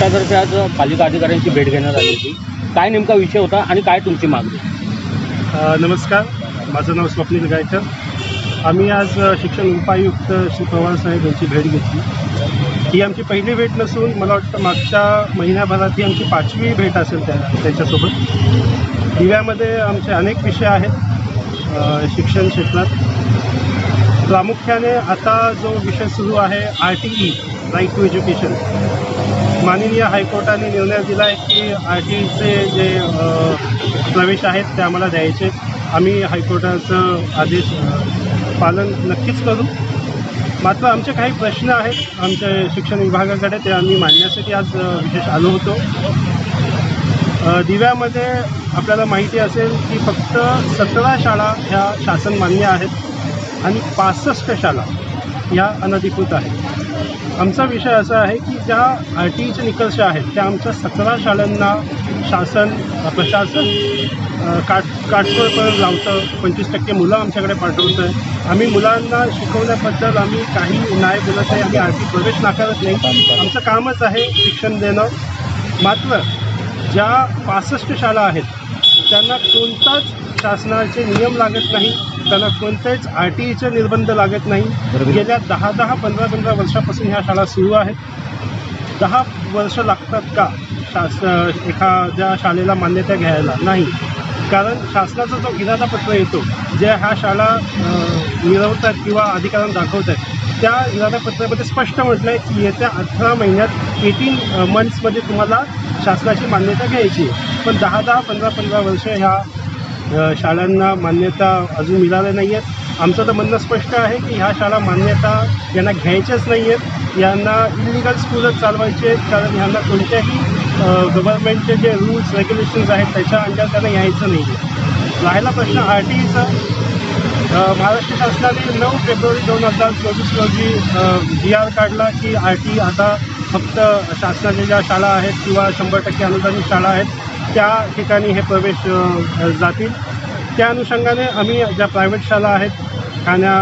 मिस्टातर्फे आज पालिका अधिकाऱ्यांची भेट घेण्यात आली होती. काय नेमका विषय होता आणि काय तुमची मागणी? नमस्कार. माझं नाव स्वप्नील गायकर. आम्ही आज शिक्षण उपायुक्त श्री पवार साहेब यांची भेट घेतली. ही आमची पहिली भेट नसून मला वाटतं मागच्या महिन्याभरात ही आमची पाचवी भेट असेल त्या त्यांच्यासोबत. दिव्यामध्ये आमचे अनेक विषय आहेत शिक्षण क्षेत्रात. प्रामुख्याने आता जो विषय सुरू आहे R T E right to education माननीय हायकोर्टाने निर्णय दिला आहे की आर टीचे जे प्रवेश आहेत ते आम्हाला द्यायचे. आम्ही हायकोर्टाचं आदेश पालन नक्कीच करू. मात्र आमचे काही प्रश्न आहेत. आमच्या शिक्षण विभागाकडे ते आम्ही मांडण्यासाठी आज विशेष आलो होतो. दिव्यामध्ये आपल्याला माहिती असेल की फक्त सतरा शाळा ह्या शासन मान्य आहेत आणि पासष्ट शाळा ह्या अनधिकृत आहेत. आमचा विषय असा आहे की ज्या आर टी ईचे निकष आहेत त्या आमच्या सतरा शाळांना शासन प्रशासन काट काटकोळपर्यंत लावतं. पंचवीस टक्के मुलं आमच्याकडे पाठवतं आहे आम्ही मुलांना शिकवण्याबद्दल आम्ही काही नाही बोलत आहे आम्ही आर टी प्रवेश नाकारत नाही. आमचं कामच आहे शिक्षण देणं. मात्र ज्या पासष्ट शाळा आहेत त्यांना कोणताच शासनाचे नियम लागत नाही त्यांना कोणतेच आर टी ईचे निर्बंध लागत नाही. गेल्या दहा दहा पंधरा पंधरा वर्षापासून ह्या शाळा सुरू आहेत. दहा वर्ष लागतात का शास एखाद्या शाळेला मान्यता घ्यायला? नाही. कारण शासनाचा जो इरादापत्र येतो जे ह्या शाळा अ, मिळवतात किंवा अधिकाऱ्यांना दाखवत आहेत त्या इरादापत्रामध्ये स्पष्ट म्हटलं आहे की येत्या अठरा महिन्यात एटीन मंथ्समध्ये तुम्हाला शासनाची मान्यता घ्यायची. आहे पण दहा दहा पंधरा पंधरा वर्ष ह्या शाळांना मान्यता अजून मिळाल्या नाही आहेत आमचं तर म्हणणं स्पष्ट आहे की ह्या शाळा मान्यता यांना घ्यायच्याच नाही आहेत यांना इलिगल स्कूलच चालवायचे आहेत. कारण ह्यांना कोणत्याही गव्हर्नमेंटचे जे रूल्स रेग्युलेशन्स आहेत त्याच्या अंडर त्यांना यायचं नाही आहे राहिला प्रश्न आर टी ईचा महाराष्ट्र शासनाने नऊ फेब्रुवारी दोन हजार चोवीस रोजी जी आर काढला की आर टी आता फक्त शासनाच्या ज्या शाळा आहेत किंवा शंभर टक्के अनुदानित शाळा आहेत त्या ठिकाणी हे प्रवेश जातील. त्या अनुषंगाने आम्ही ज्या प्रायव्हेट शाळा आहेत ठाण्या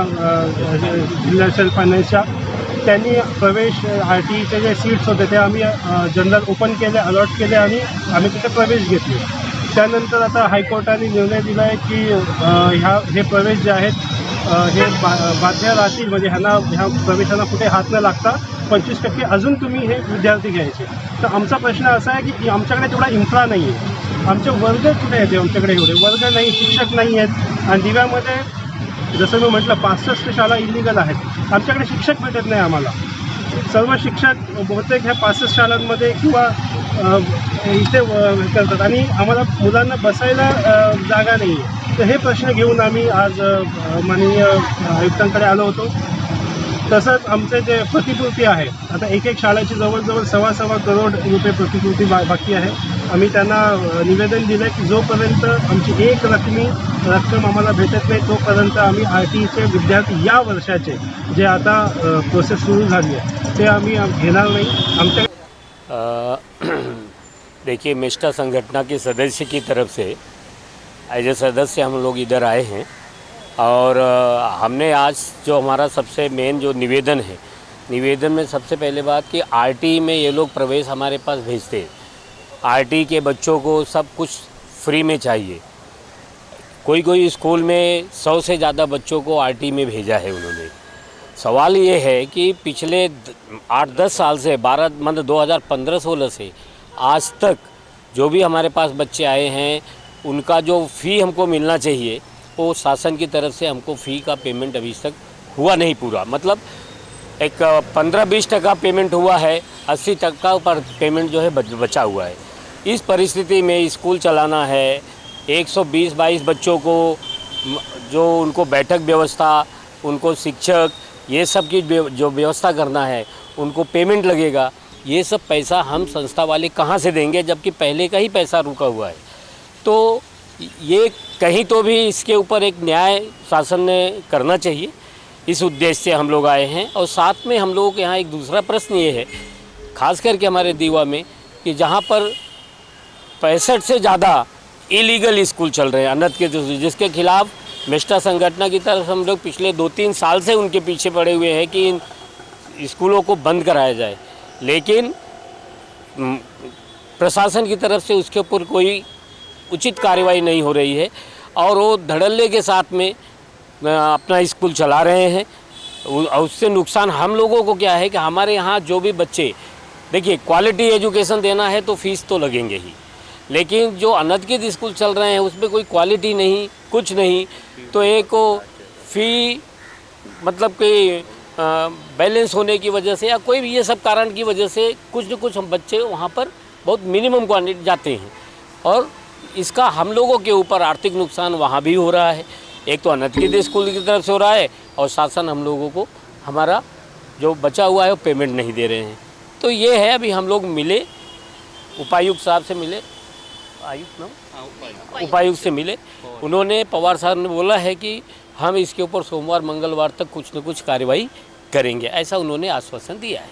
जिल्हा सेल्फ फायनान्सच्या त्यांनी प्रवेश आर टी ईचे जे सीट्स होते ते आम्ही जनरल ओपन केले अलॉट केले आणि आम्ही तिथे प्रवेश घेतले. त्यानंतर आता हायकोर्टाने निर्णय दिला आहे की ह्या हे प्रवेश जे आहेत हे बा बाध्य राहतील म्हणजे ह्यांना ह्या प्रवेशांना कुठे हात न लागता पंचवीस टक्के अजून तुम्ही हे विद्यार्थी घ्यायचे. तर आमचा प्रश्न असा आहे की आमच्याकडे तेवढा इन्फ्रा नाही आहे आमचे वर्ग कुठे आहेत आमच्याकडे एवढे? वर्ग नाही शिक्षक नाही आहेत. आणि दिव्यामध्ये जसं मी म्हटलं पासष्ट शाळा इलिगल आहेत. आमच्याकडे शिक्षक भेटत नाही आम्हाला. सर्व शिक्षक बहुतेक ह्या पासष्ट शाळांमध्ये किंवा इथे करतात. आणि आम्हाला मुलांना बसायला जागा नाही आहे तर हे प्रश्न घेऊन आम्ही आज माननीय आयुक्तांकडे आलो होतो. तसंच आमचे जे प्रतिकृती आहे आता एक एक शाळेची जवळजवळ सव्वा सव्वा करोड रुपये प्रतिकृती बा बाकी आहे. आम्ही त्यांना निवेदन दिलं की जोपर्यंत आमची एक रकमी रक्कम आम्हाला भेटत नाही तोपर्यंत आम्ही आर टीचे विद्यार्थी या वर्षाचे जे आता प्रोसेस सुरू झाली आहे ते आम्ही घेणार नाही. आमच्या देखिए मेस्टा संगठना के सदस्य की तरफ से एज ए सदस्य हम लोग इधर आए हैं और हमने आज जो हमारा सबसे मेन जो निवेदन है, निवेदन में सबसे पहले बात कि आरटी में ये लोग प्रवेश हमारे पास भेजते हैं। आरटी के बच्चों को सब कुछ फ्री में चाहिए। कोई कोई स्कूल में सौ से ज़्यादा बच्चों को आरटी में भेजा है उन्होंने। सवाल ये है कि पिछले आठ दस साल से, बारह मतलब 2015 सोलह से, आज तक जो भी हमारे पास बच्चे आए हैं, उनका जो फ़ी हमको मिलना चाहिए वो शासन की तरफ़ से हमको फ़ी का पेमेंट अभी तक हुआ नहीं पूरा। मतलब एक पंद्रह बीस टका पेमेंट हुआ है, अस्सी टका पर पेमेंट जो है बचा हुआ है। इस परिस्थिति में स्कूल चलाना है 120 22 बच्चों को जो उनको बैठक व्यवस्था, उनको शिक्षक, ये सब की जो व्यवस्था करना है, उनको पेमेंट लगेगा, ये सब पैसा हम संस्था वाले कहाँ से देंगे, जबकि पहले का ही पैसा रुका हुआ है। तो ये कहीं तो भी इसके ऊपर एक न्याय शासन ने करना चाहिए। इस उद्देश्य से हम लोग आए हैं और साथ में हम लोगों के यहाँ एक दूसरा प्रश्न ये है, खास करके हमारे दीवा में, कि जहाँ पर पैंसठ से ज़्यादा इलीगल स्कूल चल रहे हैं अनंत के जिसके खिलाफ मेस्टा संगठन की तरफ़ हम लोग पिछले दो तीन साल से उनके पीछे पड़े हुए हैं कि इन स्कूलों को बंद कराया जाए। लेकिन प्रशासन की तरफ़ से उसके ऊपर कोई उचित कार्रवाई नहीं हो रही है और वो धड़ल्ले के साथ में अपना स्कूल चला रहे हैं। उससे नुकसान हम लोगों को क्या है कि हमारे यहाँ जो भी बच्चे, देखिए क्वालिटी एजुकेशन देना है तो फ़ीस तो लगेंगे ही। लेकिन जो अनधिकृत स्कूल चल रहे हैं, उसमें कोई क्वालिटी नहीं, कुछ नहीं तो एक फ़ी मतलब कि बैलेंस होने की वजह से या कोई भी ये सब कारण की वजह से कुछ न कुछ हम बच्चे वहाँ पर बहुत मिनिमम क्वान्टिटी जाते हैं। और इसका हम लोगों के ऊपर आर्थिक नुकसान वहाँ भी हो रहा है। एक तो अनधिकृत स्कूल की तरफ़ से हो रहा है और शासन हम लोगों को हमारा जो बचा हुआ है वो पेमेंट नहीं दे रहे हैं। तो ये है अभी हम लोग मिले उपायुक्त साहब से मिले आयुक्त ना उपायुक्त से मिले। उन्होंने पवार साहब ने बोला है कि हम इसके ऊपर सोमवार मंगलवार तक कुछ न कुछ कार्रवाई करेंगे ऐसा उन्होंने आश्वासन दिया है।